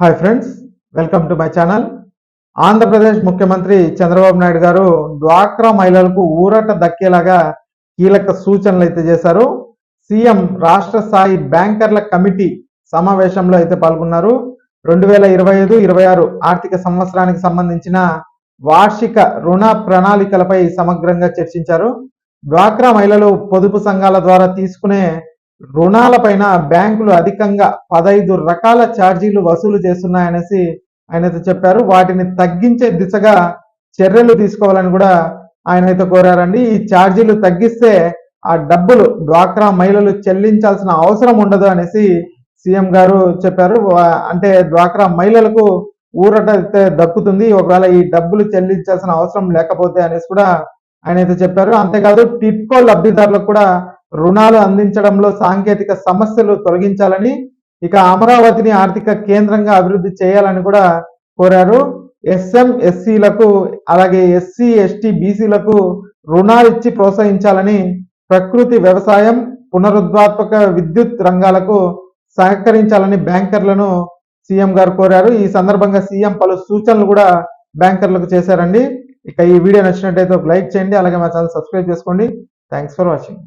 Hi friends welcome to my channel Andhra Pradesh ముఖ్యమంత్రి చంద్రబాబు నాయుడు గారు డ్వాక్రా మహిళలకు ఊరట దక్కేలాగా కీలక సూచనలు అయితే చేశారు. సీఎం రాష్ట్ర స్థాయి బ్యాంకర్ల కమిటీ సమావేశంలో అయితే పాల్గొన్నారు. రెండు వేల ఇరవై ఐదు ఇరవై ఆరు ఆర్థిక సంవత్సరానికి సంబంధించిన వార్షిక రుణ ప్రణాళికలపై సమగ్రంగా చర్చించారు. డ్వాక్రా మహిళలు పొదుపు సంఘాల ద్వారా తీసుకునే రుణాలపైన బ్యాంకులు అధికంగా పదైదు రకాల ఛార్జీలు వసూలు చేస్తున్నాయనేసి ఆయన అయితే చెప్పారు. వాటిని తగ్గించే దిశగా చర్యలు తీసుకోవాలని కూడా ఆయన అయితే కోరారండి. ఈ ఛార్జీలు తగ్గిస్తే ఆ డబ్బులు డ్వాక్రా మహిళలు చెల్లించాల్సిన అవసరం ఉండదు అనేసి సీఎం గారు చెప్పారు. అంటే డ్వాక్రా మహిళలకు ఊరట అయితే దక్కుతుంది. ఒకవేళ ఈ డబ్బులు చెల్లించాల్సిన అవసరం లేకపోతే అనేసి కూడా ఆయన అయితే చెప్పారు. అంతేకాదు టిట్కో లబ్ధిదారులకు కూడా రుణాలు అందించడంలో సాంకేతిక సమస్యలు తొలగించాలని ఇక అమరావతిని ఆర్థిక కేంద్రంగా అభివృద్ధి చేయాలని కూడా కోరారు. ఎస్ఎం ఎస్సీలకు అలాగే ఎస్సీ ఎస్టీ బీసీలకు రుణాలు ఇచ్చి ప్రోత్సహించాలని ప్రకృతి వ్యవసాయం పునరుద్ధాత్మక విద్యుత్ రంగాలకు సహకరించాలని బ్యాంకర్లను సీఎం గారు కోరారు. ఈ సందర్భంగా సీఎం పలు సూచనలు కూడా బ్యాంకర్లకు చేశారండి. ఇక ఈ వీడియో నచ్చినట్టయితే ఒక లైక్ చేయండి అలాగే మా ఛానల్ సబ్స్క్రైబ్ చేసుకోండి. Thanks for watching.